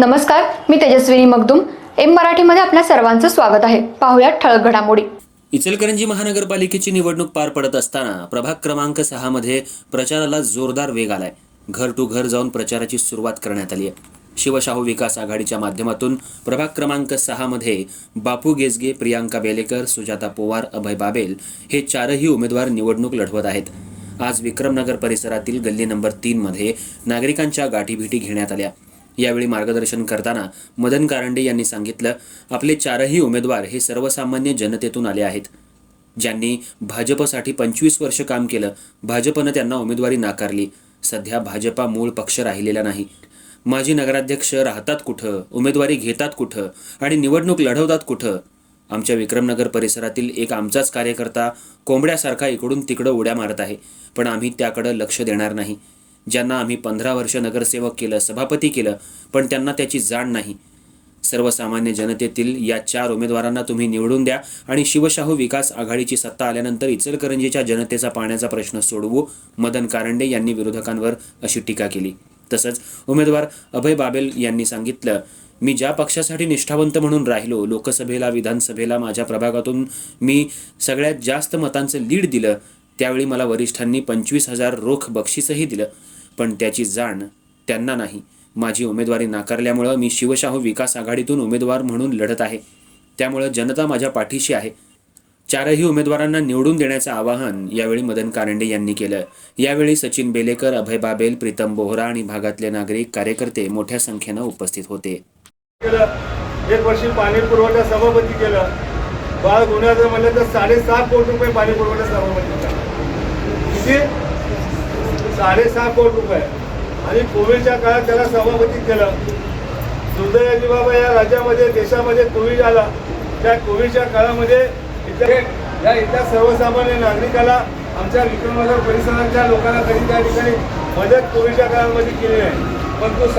नमस्कार मी तेजस्विनी मगदुम. एम मराठीमध्ये आपल्या सर्वांचं स्वागत आहे. पाहुयात ठळक घडामोडी. इचलकरंजी महानगरपालिकेची निवडणूक पार पडत असताना प्रभाग क्रमांक सहा मध्ये प्रचाराला जोरदार वेग आलाय. घर टू घर जाऊन प्रचाराची सुरुवात करण्यात आली आहे शिवशाहू विकास आघाडीच्या माध्यमातून प्रभाग क्रमांक सहामध्ये बापू गेजगे प्रियांका बेलेकर सुजाता पोवार अभय बाबेल हे चारही उमेदवार निवडणूक लढवत आहेत. आज विक्रमनगर परिसरातील गल्ली नंबर तीनमध्ये नागरिकांच्या गाठीभेटी घेण्यात आल्या. यावेळी मार्गदर्शन करताना मदन कारंडे यांनी सांगितलं आपले चारही उमेदवार हे सर्वसामान्य जनतेतून आले आहेत. ज्यांनी भाजपसाठी पंचवीस वर्ष काम केलं भाजपनं त्यांना उमेदवारी नाकारली. सध्या भाजपा मूळ पक्ष राहिलेला नाही. माजी नगराध्यक्ष राहतात कुठं उमेदवारी घेतात कुठं आणि निवडणूक लढवतात कुठं? आमच्या विक्रमनगर परिसरातील एक आमचाच कार्यकर्ता कोंबड्यासारखा इकडून तिकडं उड्या मारत आहे पण आम्ही त्याकडं लक्ष देणार नाही. ज्यांना आम्ही पंधरा वर्ष नगरसेवक केलं सभापती केलं पण त्यांना त्याची जाण नाही. सर्वसामान्य जनतेतील या चार उमेदवारांना तुम्ही निवडून द्या आणि शिवशाहू विकास आघाडीची सत्ता आल्यानंतर इचलकरंजीच्या जनतेचा पाण्याचा प्रश्न सोडवू मदन कारंडे यांनी विरोधकांवर अशी टीका केली. तसंच उमेदवार अभय बाबेल यांनी सांगितलं मी ज्या पक्षासाठी निष्ठावंत म्हणून राहिलो लोकसभेला विधानसभेला माझ्या प्रभागातून मी सगळ्यात जास्त मतांचं लीड दिलं त्यावेळी मला वरिष्ठांनी पंचवीस हजार रोख बक्षीसही दिलं. पण त्याची जाण त्यांना नाही. माझी उमेदवारी नाकारल्यामुळं मी शिवशाहू विकास आघाडीतून उमेदवार म्हणून लढत आहे. त्यामुळं जनता माझ्या पाठीशी आहे. चारही उमेदवारांना निवडून देण्याचं आवाहन यावेळी मदन कारंडे यांनी केलं. यावेळी सचिन बेलेकर अभय बाबेल प्रीतम बोहरा आणि भागातले नागरिक कार्यकर्ते मोठ्या संख्येनं उपस्थित होते. एक वर्षी पाणी पुरवठा सभापती केलं. बाळ गुन्ह्याचं म्हणलं तर साडेसात कोटी रुपये पाणी पुरवठा सभापती किती? साडेसहा कोटी रुपये. आणि कोविडच्या काळात त्याला सभापती केलं. दुर्दैवाची बाबा या राज्यामध्ये देशामध्ये कोविड आला. त्या कोविडच्या काळामध्ये इथे या इथल्या सर्वसामान्य नागरिकाला आमच्या विक्रमनगर परिसराच्या लोकांना कधी त्या ठिकाणी मदत कोविडच्या काळामध्ये केली आहे पण तो